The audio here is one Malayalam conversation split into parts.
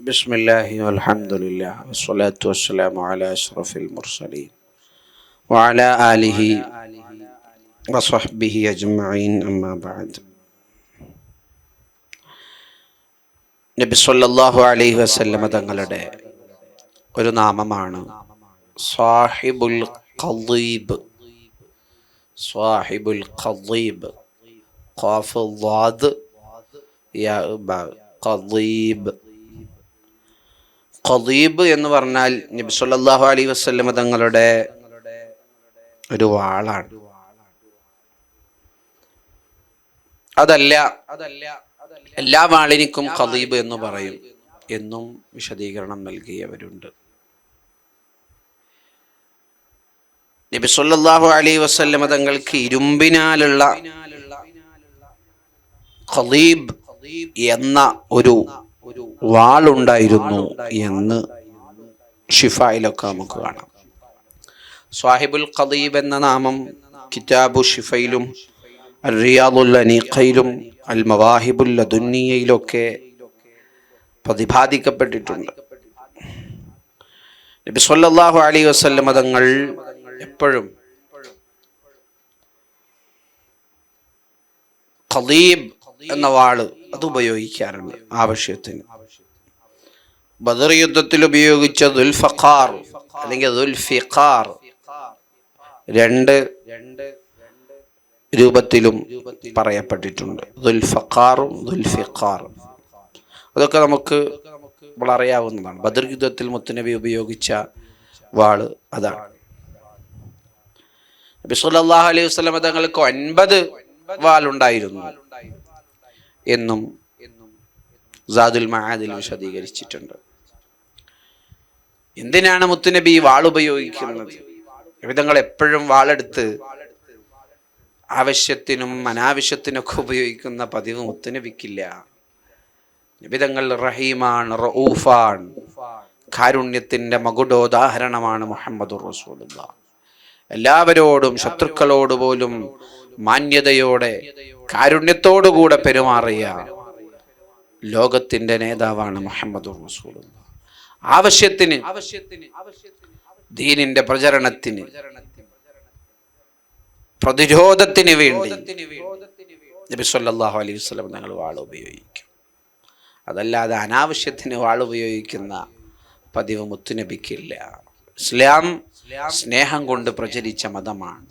بسم الله والحمد لله والصلاة والسلام على أشرف المرسلين وعلى آله وصحبه أجمعين أما بعد നബി സല്ലല്ലാഹു അലൈഹി വസല്ലമ തങ്ങളുടെ ഒരു നാമമാണ് സാഹിബുൽ ഖദീബ് സാഹിബുൽ ഖദീബ് ഖാഫ് ളാദ് യാ ബ ഖദീബ് ഖദീബ് എന്ന് പറഞ്ഞാൽ നബി സല്ലല്ലാഹു അലൈഹി വസല്ലമ തങ്ങളുടെ ഒരു വാളാണ്. അതല്ല അതല്ല എല്ലാ വാളിനിക്കും ഖദീബ് എന്ന് പറയും എന്നും വിശദീകരണം നൽകിയവരുണ്ട്. നബി സല്ലല്ലാഹു അലൈഹി വസല്ലമ തങ്ങൾക്ക് ഇരുമ്പിനാലുള്ള ഖദീബ് എന്ന ഒരു വാളുണ്ടായിരുന്നു എന്ന് ഷിഫയിലൊക്കെ നമുക്ക് കാണാം. സാഹിബുൽ ഖദീബ് എന്ന നാമം കിതാബു ഷിഫയിലും റിയാദുൽ അനീഖയിലും അൽ മവാഹിബുൽ ലദുന്നിയയിലൊക്കെ പ്രതിപാദിക്കപ്പെട്ടിട്ടുണ്ട്. നബി സല്ലല്ലാഹു അലൈഹി വസല്ലം തങ്ങൾ എപ്പോഴും ഖദീബ് എന്ന വാൾ അത് ഉപയോഗിക്കാറുണ്ട് ആവശ്യത്തിന്. ബദർ യുദ്ധത്തിൽ ഉപയോഗിച്ച ദുൽഫഖാർ അല്ലെങ്കിൽ ദുൽഫിഖാർ രണ്ട് രൂപത്തിലും പറയപ്പെട്ടിട്ടുണ്ട്. ദുൽഫഖാറും ദുൽഫിഖാറും. അതൊക്കെ നമുക്ക് നമ്മളറിയാവുന്നതാണ് ബദർ യുദ്ധത്തിൽ മുത്തുനബി ഉപയോഗിച്ച വാൾ അതാണ്. നബി സല്ലല്ലാഹു അലൈഹി വസല്ലം തങ്ങൾക്ക് ഒൻപത് വാളുണ്ടായിരുന്നു. എന്നും സാദുൽ മഹാദിൽ വിശദീകരിച്ചിട്ടുണ്ട്. എന്തിനാണ് മുത്തുനബി ഈ വാൾ ഉപയോഗിക്കുന്നത്? വിധങ്ങൾ എപ്പോഴും വാളെടുത്ത് ആവശ്യത്തിനും അനാവശ്യത്തിനൊക്കെ ഉപയോഗിക്കുന്ന പതിവ് മുത്തുനബിക്കില്ല. നിബിതങ്ങൾ റഹീമാണ് റൂഫാൻ കാരുണ്യത്തിന്റെ മകുടോദാഹരണമാണ് മുഹമ്മദ് റസൂലുള്ള. എല്ലാവരോടും ശത്രുക്കളോട് പോലും മാന്യതയോടെ കാരുണ്യത്തോടുകൂടെ പെരുമാറിയ ലോകത്തിന്റെ നേതാവാണ് മുഹമ്മദ് റസൂലുള്ള. ആവശ്യത്തിന് ദീനിന്റെ പ്രചരണത്തിന് പ്രതിരോധത്തിന് വേണ്ടി നബി സല്ലല്ലാഹു അലൈഹി വസ്ലം ഞങ്ങൾ വാൾ ഉപയോഗിക്കും. അതല്ലാതെ അനാവശ്യത്തിന് വാൾ ഉപയോഗിക്കുന്ന പതിവ് മുത്തുനബിക്കില്ല. ഇസ്ലാം സ്നേഹം കൊണ്ട് പ്രചരിച്ച മതമാണ്.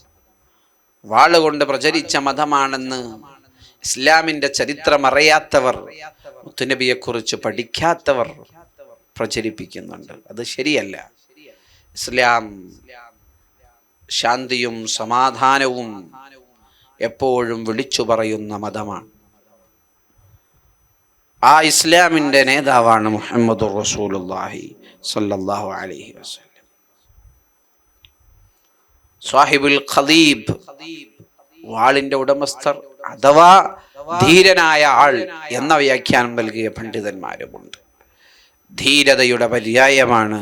വാൾ കൊണ്ട് പ്രചരിച്ച മതമാണെന്ന് ഇസ്ലാമിന്റെ ചരിത്രം അറിയാത്തവർ മുത്തുനബിയെക്കുറിച്ച് പഠിക്കാത്തവർ പ്രചരിപ്പിക്കുന്നുണ്ട്. അത് ശരിയല്ല. ഇസ്ലാം ശാന്തിയും സമാധാനവും എപ്പോഴും വിളിച്ചു പറയുന്ന മതമാണ്. ആ ഇസ്ലാമിന്റെ നേതാവാണ് മുഹമ്മദ് റസൂലുള്ളാഹി സല്ലല്ലാഹു അലൈഹി വസല്ലം. സാഹിബുൽ ഖദീബ് വാളിന്റെ ഉടമസ്ഥർ അഥവാ ധീരനായ ആൾ എന്ന വ്യാഖ്യാനം നൽകിയ പണ്ഡിതന്മാരുമുണ്ട്. ധീരതയുടെ പര്യായമാണ്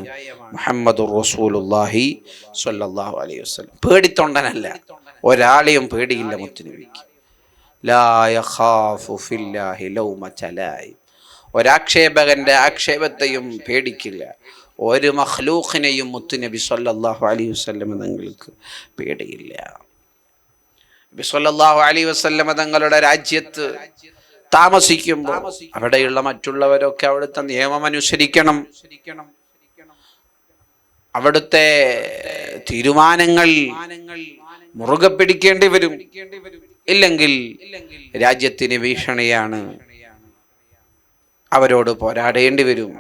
മുഹമ്മദ് റസൂലുള്ളാഹി സ്വല്ലല്ലാഹു അലൈഹി വസല്ലം. പേടിത്തൊണ്ടനല്ല ഒരാളെയും പേടിയില്ല മുത്തുനബിക്ക്. ഒരാക്ഷേപകന്റെ ആക്ഷേപത്തെയും പേടിക്കില്ല. ഒരു മഹ്ലൂഖിനെയും മുത്തുനബി സല്ലല്ലാഹു അലൈഹി വസല്ലം തങ്ങൾക്ക് പേടിയില്ല. നബി സല്ലല്ലാഹു അലൈഹി വസല്ലമ തങ്ങളുടെ രാജ്യത്ത് താമസിക്കുമ്പോൾ അവിടെയുള്ള മറ്റുള്ളവരൊക്കെ അവിടുത്തെ നിയമം അനുസരിക്കണം. അവിടുത്തെ തീരുമാനങ്ങൾ മുറുകെ പിടിക്കേണ്ടി വരും. ഇല്ലെങ്കിൽ രാജ്യത്തിന് ഭീഷണിയാണ്. അവരോട് പോരാടേണ്ടി വരും.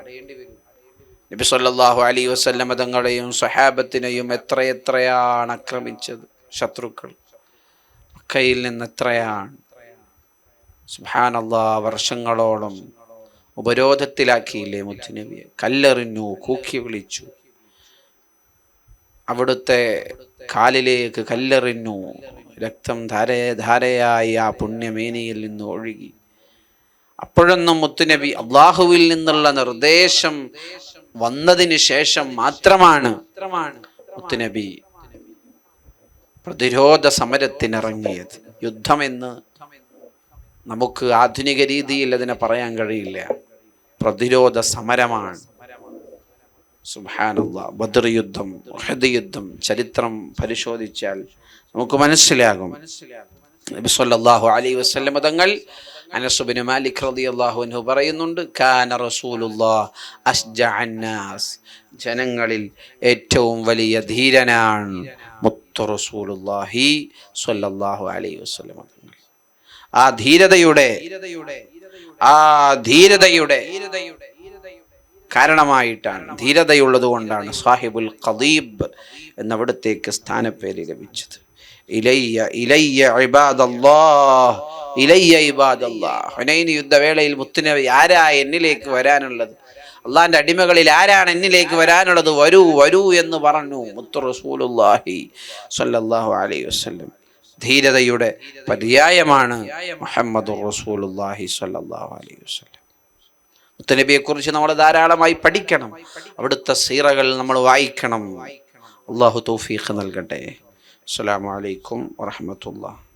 നബി സല്ലല്ലാഹു അലൈഹി വസല്ലമ തങ്ങളെയും സ്വഹാബത്തിനെയും എത്രയെത്രയാണ് ആക്രമിച്ചത്? ശത്രുക്കൾ കയ്യിൽ നിന്ന് എത്രയാണ്? സുഹാനല്ലാ വർഷങ്ങളോളം ഉപരോധത്തിലാക്കിയില്ലേ മുത്തുനബിയെ? കല്ലെറിഞ്ഞു കൂക്കി വിളിച്ചു. അവിടുത്തെ കാലിലേക്ക് കല്ലെറിഞ്ഞു. രക്തം ധാര ധാരയായി ആ പുണ്യമേനിയിൽ നിന്ന് ഒഴുകി. അപ്പോഴൊന്നും മുത്തുനബി അള്ളാഹുവിൽ നിന്നുള്ള നിർദ്ദേശം വന്നതിന് ശേഷം മാത്രമാണ് മുത്തുനബി പ്രതിരോധ സമരത്തിനിറങ്ങിയത്. യുദ്ധമെന്ന് നമുക്ക് ആധുനിക രീതിയിൽ അതിനെ പറയാൻ കഴിയില്ല. പ്രതിരോധ സമരമാണ്. സുഹാനുള്ള ബദർ യുദ്ധം ഉഹദ് യുദ്ധം ചരിത്രം പരിശോധിച്ചാൽ നമുക്ക് മനസ്സിലാകും. നബി സല്ലല്ലാഹു അലൈഹി വസല്ലം തങ്ങൾ അനസുബിന് മാലിക് റളിയല്ലാഹു അൻഹു പറയുന്നുണ്ട് കാന റസൂലുള്ളാഹ് അസ്ജഅന്നാസ് ജനങ്ങളിൽ ഏറ്റവും വലിയ ധീരനാണ് മുത്തു റസൂലുള്ളാഹി സ്വല്ലല്ലാഹു അലൈഹി വസല്ലം ആ ധീരതയുടെ ആ ധീരതയുടെ കാരണമായിട്ടാണ് ധീരതയുള്ളത് കൊണ്ടാണ് സാഹിബുൽ ഖദീബ് എന്നവിടത്തേക്ക് സ്ഥാനപ്പേര് ലഭിച്ചത്. ഇലയ്യ ഇലയ്യ ഇബാദല്ലാഹ് ഇലയ്യ യുദ്ധവേളയിൽ മുത്തുനബി ആരാ എന്നിലേക്ക് വരാനുള്ളത്? അള്ളാന്റെ അടിമകളിൽ ആരാണ് എന്നിലേക്ക് വരാനുള്ളത്? വരൂ വരൂ എന്ന് പറഞ്ഞു മുത്തു റസൂലുള്ളാഹി സ്വല്ലല്ലാഹു അലൈഹി വസല്ലം. ധീരതയുടെ പര്യായമാണ് മുഹമ്മദ് റസൂലുള്ളാഹി സ്വല്ലല്ലാഹു അലൈഹി വസല്ലം. മുത്തനബിയെ കുറിച്ച് നമ്മൾ ധാരാളമായി പഠിക്കണം. അവിടുത്തെ സീറകൾ നമ്മൾ വായിക്കണം. അള്ളാഹു തൗഫീഖ് നൽകട്ടെ. അസ്സലാമു അലൈക്കും വറഹ്മത്തുള്ളാഹി.